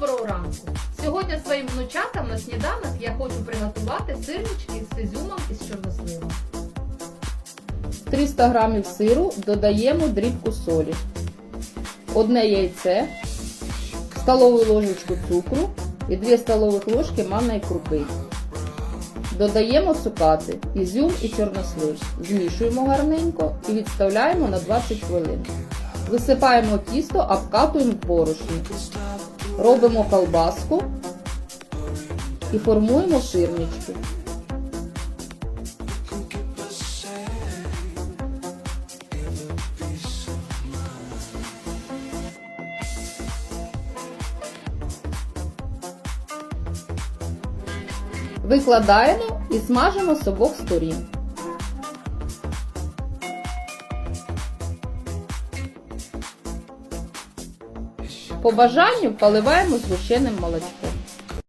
Доброго ранку! Сьогодні своїм внучатам на сніданок я хочу приготувати сирнички з ізюмом і з чорносливом. 300 г сиру додаємо дрібку солі, одне яйце, столову ложечку цукру і 2 столових ложки манної крупи. Додаємо цукати, ізюм і чорнослив. Змішуємо гарненько і відставляємо на 20 хвилин. Висипаємо тісто, обкатуємо в борошні. Робимо колбаску і формуємо сирнички. Викладаємо і смажимо з обох сторін. По бажанню поливаємо звичайним молочком.